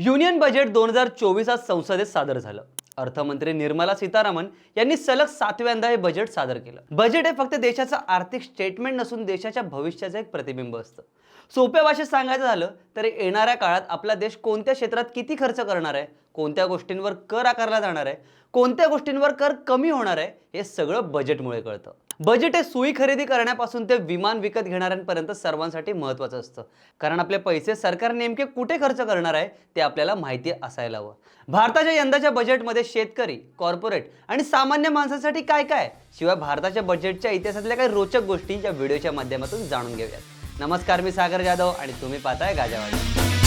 Union budget दोन हजार चोवीस आज संसदेत सादर झालं. अर्थमंत्री निर्मला सीतारामन यांनी सलग सातव्यांदा हे बजेट सादर केलं. बजेट हे फक्त देशाचं आर्थिक स्टेटमेंट नसून देशाच्या भविष्याचं एक प्रतिबिंब असतं. सोप्या भाषेत सांगायचं झालं तर येणाऱ्या काळात आपला देश कोणत्या क्षेत्रात किती खर्च करणार आहे कोणत्या गोष्टींवर कर आकारला जाणार आहे कोणत्या गोष्टींवर कर कमी होणार आहे हे सगळं बजेटमुळे कळतं. बजेट हे सुई खरेदी करण्यापासून ते विमान विकत घेणाऱ्यांपर्यंत सर्वांसाठी महत्त्वाचं असतं. कारण आपले पैसे सरकार नेमके कुठे खर्च करणार आहे ते आपल्याला माहिती असायला हवं. भारताच्या यंदाच्या बजेटमध्ये शेतकरी कॉर्पोरेट आणि सामान्य माणसासाठी काय काय? शिवाय भारताच्या बजेटच्या इतिहासातल्या काही रोचक गोष्टी या व्हिडिओच्या माध्यमातून जाणून घेऊयात. नमस्कार मी सागर जाधव आणि तुम्ही पाहताय गाजावाडी.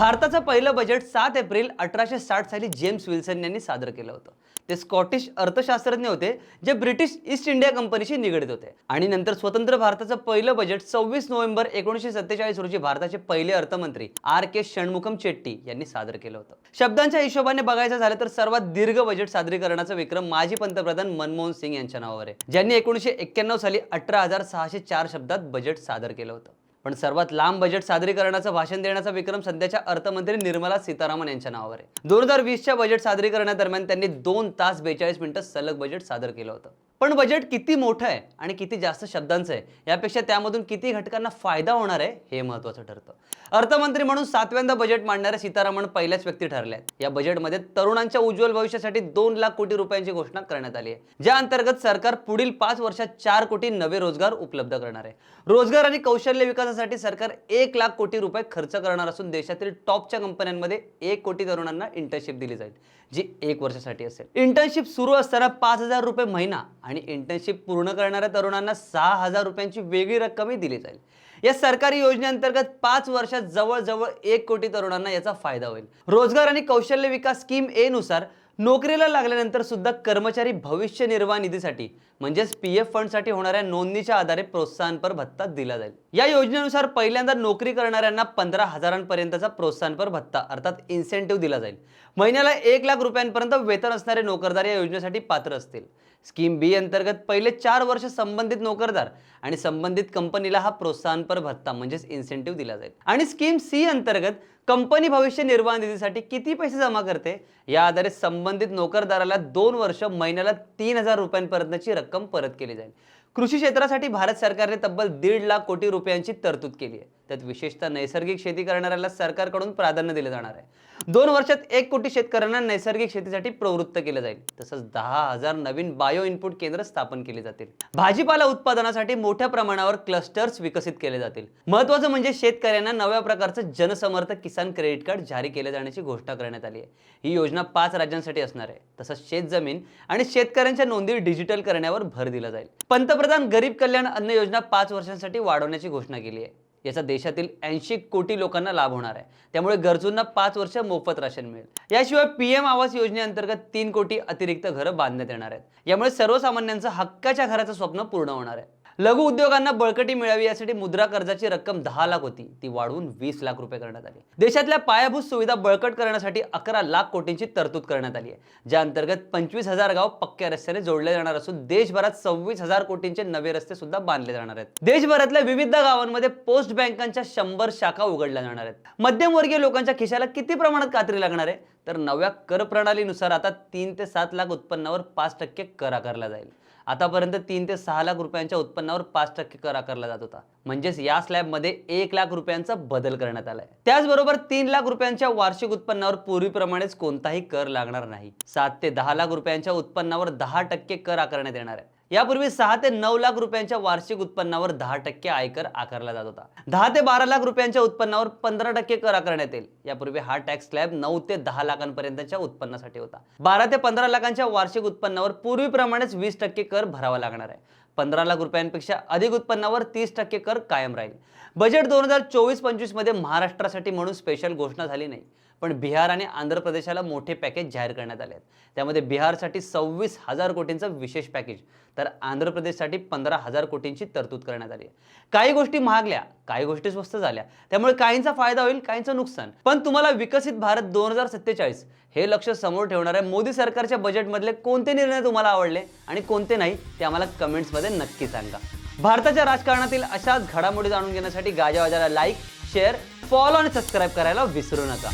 भारताचं पहिलं बजेट सात एप्रिल अठराशे साठ साली जेम्स विल्सन यांनी सादर केलं होतं. ते स्कॉटिश अर्थशास्त्रज्ञ होते जे ब्रिटिश ईस्ट इंडिया कंपनीशी निगडीत होते. आणि नंतर स्वतंत्र भारताचं पहिलं बजेट सव्वीस नोव्हेंबर एकोणीसशे सत्तेचाळीस रोजी भारताचे पहिले अर्थमंत्री आर के षण्मुखम चेट्टी यांनी सादर केलं होतं. शब्दांच्या हिशोबाने बघायचं झालं तर सर्वात दीर्घ बजेट सादरीकरणाचा विक्रम माजी पंतप्रधान मनमोहन सिंग यांच्या नावावर आहे. ज्यांनी एकोणीसशे एक्क्याण्णव साली अठरा हजार सहाशे चार शब्दात बजेट सादर केलं होतं. पण सर्वात लांब बजेट सादरीकरणाचं भाषण देण्याचा विक्रम सध्याच्या अर्थमंत्री निर्मला सीतारामन यांच्या नावावर आहे. दोन हजार वीसच्या बजेट सादरीकरणादरम्यान त्यांनी दोन तास बेचाळीस मिनिटं सलग बजेट सादर केलं होतं. पण बजेट किती मोठं आहे आणि किती जास्त शब्दांचं आहे यापेक्षा त्यामधून किती घटकांना फायदा होणार आहे हे महत्त्वाचं ठरतं. अर्थमंत्री म्हणून सातव्यांदा बजेट मांडणाऱ्या सीतारामन पहिल्याच व्यक्ती ठरल्या आहेत या बजेटमध्ये तरुणांच्या उज्ज्वल भविष्यासाठी दोन लाख कोटी रुपयांची घोषणा करण्यात आली आहे ज्या अंतर्गत सरकार पुढील पाच वर्षात चार कोटी नवे रोजगार उपलब्ध करणार आहे. रोजगार आणि कौशल्य विकासासाठी सरकार एक लाख कोटी रुपये खर्च करणार असून देशातील टॉपच्या कंपन्यांमध्ये एक कोटी तरुणांना इंटर्नशिप दिली जाईल. जी एक वर्षासाठी असेल. इंटर्नशिप सुरू असताना पाच हजार रुपये महिना आणि इंटर्नशिप पूर्ण करणाऱ्या तरुणांना सहा हजार रुपयांची वेगळी रक्कमही दिली जाईल. या सरकारी योजनेअंतर्गत पाच वर्षात जवळजवळ एक कोटी तरुणांना याचा फायदा होईल. रोजगार आणि कौशल्य विकास स्कीम ए नुसार नोकरीला लागल्यानंतर सुद्धा कर्मचारी भविष्य निर्वाह निधीसाठी म्हणजेच पी एफ फंडसाठी होणाऱ्या नोंदणीच्या आधारे प्रोत्साहनपर भत्ता दिला जाईल. या योजनेनुसार पहिल्यांदा नोकरी करणाऱ्यांना पंधरा हजारांपर्यंतचा प्रोत्साहनपर भत्ता अर्थात इन्सेंटिव्ह दिला जाईल. महिन्याला एक लाख रुपयांपर्यंत वेतन असणारे नोकरदार या योजनेसाठी पात्र असतील. स्कीम बी अंतर्गत पहिले चार वर्ष संबंधित नोकरदार आणि संबंधित कंपनीला हा प्रोत्साहनपर भत्ता म्हणजेच इन्सेंटिव्ह दिला जाईल. आणि स्कीम सी अंतर्गत कंपनी भविष्य निर्वाह निधीसाठी किती पैसे जमा करते? या आधारे संबंधित नोकरदाराला दोन वर्ष महिन्याला तीन हजार रुपयांपर्यंतची रक्कम परत केली जाईल. कृषी क्षेत्रासाठी भारत सरकारने तब्बल दीड लाख कोटी रुपयांची तरतूद केली आहे. त्यात विशेषतः नैसर्गिक शेती करणाऱ्याला सरकारकडून प्राधान्य दिलं जाणार आहे. दोन वर्षात एक कोटी शेतकऱ्यांना नैसर्गिक शेतीसाठी प्रवृत्त केलं जाईल. तसंच दहा हजार नवीन बायो इनपुट केंद्र स्थापन केली जातील. भाजीपाला उत्पादनासाठी मोठ्या प्रमाणावर क्लस्टर्स विकसित केले जातील. महत्वाचं म्हणजे शेतकऱ्यांना नव्या प्रकारचं जनसमर्थ किसान क्रेडिट कार्ड जारी केले जाण्याची घोषणा करण्यात आली आहे. ही योजना पाच राज्यांसाठी असणार आहे. तसंच शेतजमीन आणि शेतकऱ्यांच्या नोंदी डिजिटल करण्यावर भर दिला जाईल. पंतप्रधान गरीब कल्याण अन्न योजना पाच वर्षांसाठी वाढवण्याची घोषणा केली आहे. याचा देशातील ऐंशी कोटी लोकांना लाभ होणार आहे. त्यामुळे गरजूंना पाच वर्ष मोफत राशन मिळेल. याशिवाय पीएम आवास योजनेअंतर्गत तीन कोटी अतिरिक्त घरं बांधण्यात येणार आहेत. यामुळे सर्वसामान्यांचं हक्काच्या घराचं स्वप्न पूर्ण होणार आहे. लघु उद्योगांना बळकटी मिळावी यासाठी मुद्रा कर्जाची रक्कम दहा लाख होती. ती वाढवून वीस लाख रुपये करण्यात आली. देशातल्या पायाभूत सुविधा बळकट करण्यासाठी अकरा लाख कोटींची तरतूद करण्यात आली आहे. ज्या अंतर्गत पंचवीस हजार गाव पक्क्या रस्त्याने जोडले जाणार असून देशभरात सव्वीस हजार कोटींचे नवे रस्ते सुद्धा बांधले जाणार आहेत. देशभरातल्या विविध गावांमध्ये पोस्ट बँकांच्या शंभर शाखा उघडल्या जाणार आहेत. मध्यमवर्गीय लोकांच्या खिशाला किती प्रमाणात कात्री लागणार आहे? तर नव्या कर प्रणालीनुसार आता तीन ते सात लाख उत्पन्नावर पाच टक्के कर आकारला जाईल. आतापर्यंत तीन ते सहा लाख रुपयांच्या उत्पन्नावर पाच टक्के कर आकारला जात होता. म्हणजेच या स्लॅबमध्ये एक लाख रुपयांचा बदल करण्यात आलाय. त्याचबरोबर तीन लाख रुपयांच्या वार्षिक उत्पन्नावर पूर्वीप्रमाणेच कोणताही कर लागणार नाही. सात ते दहा लाख रुपयांच्या उत्पन्नावर दहा टक्के कर आकारण्यात येणार आहे. यापूर्वी सहा ते नऊ लाख रुपयांच्या वार्षिक उत्पन्नावर दहा टक्के आयकर आकारला जात होता. दहा ते बारा लाख रुपयांच्या उत्पन्नावर पंधरा टक्के कर आकारण्यात येईल. यापूर्वी हा टॅक्स स्लॅब नऊ ते दहा लाखांपर्यंतच्या उत्पन्नासाठी होता. बारा ते पंधरा लाखांच्या वार्षिक उत्पन्नावर पूर्वीप्रमाणेच वीस टक्के कर भरावा लागणार आहे. पंधरा लाख रुपयांपेक्षा अधिक उत्पन्नावर तीस टक्के कर कायम राहील. बजेट दोन हजार चोवीस पंचवीसमध्ये महाराष्ट्रासाठी म्हणून स्पेशल घोषणा झाली नाही. पण बिहार आणि आंध्र प्रदेशाला मोठे पॅकेज जाहीर करण्यात आले आहेत. त्यामध्ये बिहारसाठी सव्वीस हजार कोटींचं विशेष पॅकेज तर आंध्र प्रदेशसाठी पंधरा हजार कोटींची तरतूद करण्यात आली आहे. काही गोष्टी महागल्या काही गोष्टी स्वस्त झाल्या. त्यामुळे काहींचा फायदा होईल काहींचं नुकसान. पण तुम्हाला विकसित भारत दोन हजार सत्तेचाळीस हे लक्ष समोर ठेवणाऱ्या मोदी सरकारच्या बजेटमधले कोणते निर्णय तुम्हाला आवडले आणि कोणते नाही ते आम्हाला कमेंट्समध्ये नक्की सांगा. भारताच्या राजकारणातील अशाच घडामोडी जाणून घेण्यासाठी गाजावाजाला लाईक शेअर फॉलो आणि सबस्क्राईब करायला विसरू नका.